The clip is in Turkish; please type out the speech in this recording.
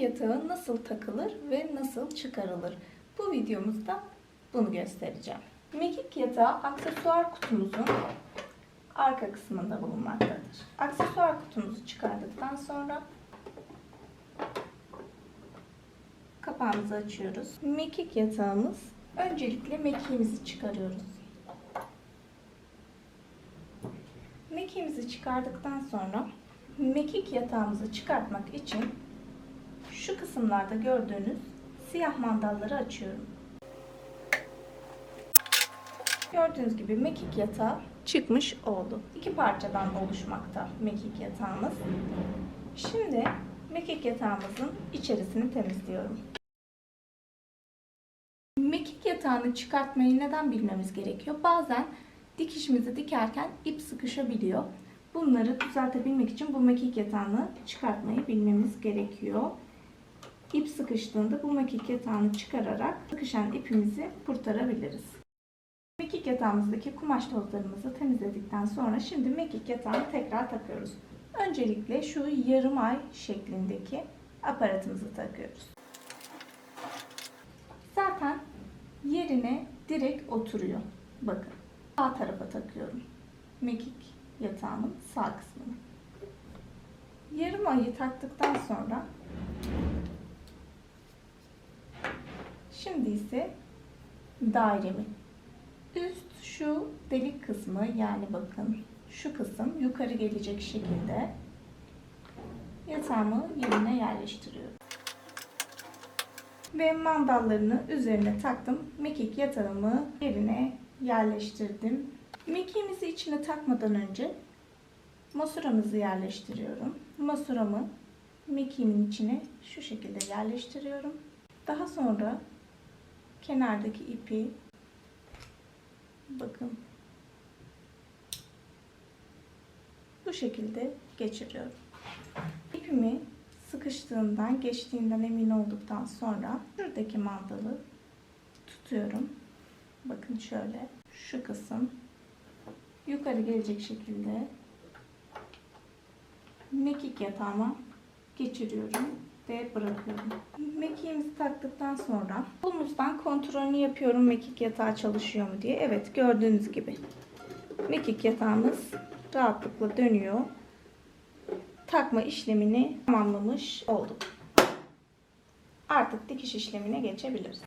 yatağı nasıl takılır ve nasıl çıkarılır? Bu videomuzda bunu göstereceğim. Mekik yatağı aksesuar kutumuzun arka kısmında bulunmaktadır. Aksesuar kutumuzu çıkardıktan sonra kapağımızı açıyoruz. Mekik yatağımız öncelikle mekiğimizi çıkarıyoruz. Mekiğimizi çıkardıktan sonra mekik yatağımızı çıkartmak için şu kısımlarda gördüğünüz siyah mandalları açıyorum. Gördüğünüz gibi mekik yatağı çıkmış oldu. İki parçadan oluşmakta mekik yatağımız. Şimdi mekik yatağımızın içerisini temizliyorum. Mekik yatağını çıkartmayı neden bilmemiz gerekiyor? Bazen dikişimizi dikerken ip sıkışabiliyor. Bunları düzeltebilmek için bu mekik yatağını çıkartmayı bilmemiz gerekiyor. İp sıkıştığında bu mekik yatağını çıkararak sıkışan ipimizi kurtarabiliriz. Mekik yatağımızdaki kumaş tozlarımızı temizledikten sonra şimdi mekik yatağını tekrar takıyoruz. Öncelikle şu yarım ay şeklindeki aparatımızı takıyoruz. Zaten yerine direkt oturuyor. Bakın. Sağ tarafa takıyorum. Mekik yatağının sağ kısmını. Yarım ayı taktıktan sonra şimdi ise dairemi. Üst şu delik kısmı yani bakın şu kısım yukarı gelecek şekilde yatağımı yerine yerleştiriyorum. Ve mandallarını üzerine taktım. Mekik yatağımı yerine yerleştirdim. Mekiğimizi içine takmadan önce masuramızı yerleştiriyorum. Masuramı mekiğimin içine şu şekilde yerleştiriyorum. Daha sonra kenardaki ipi bakın bu şekilde geçiriyorum. İpimi sıkıştığından, geçtiğinden emin olduktan sonra şuradaki mandalı tutuyorum. Bakın şöyle şu kısım yukarı gelecek şekilde mekik yatağıma geçiriyorum ve bırakıyorum. Mekiğimizi taktıktan sonra kolumuzdan kontrolünü yapıyorum mekik yatağı çalışıyor mu diye. Evet gördüğünüz gibi mekik yatağımız rahatlıkla dönüyor. Takma işlemini tamamlamış olduk. Artık dikiş işlemine geçebiliriz.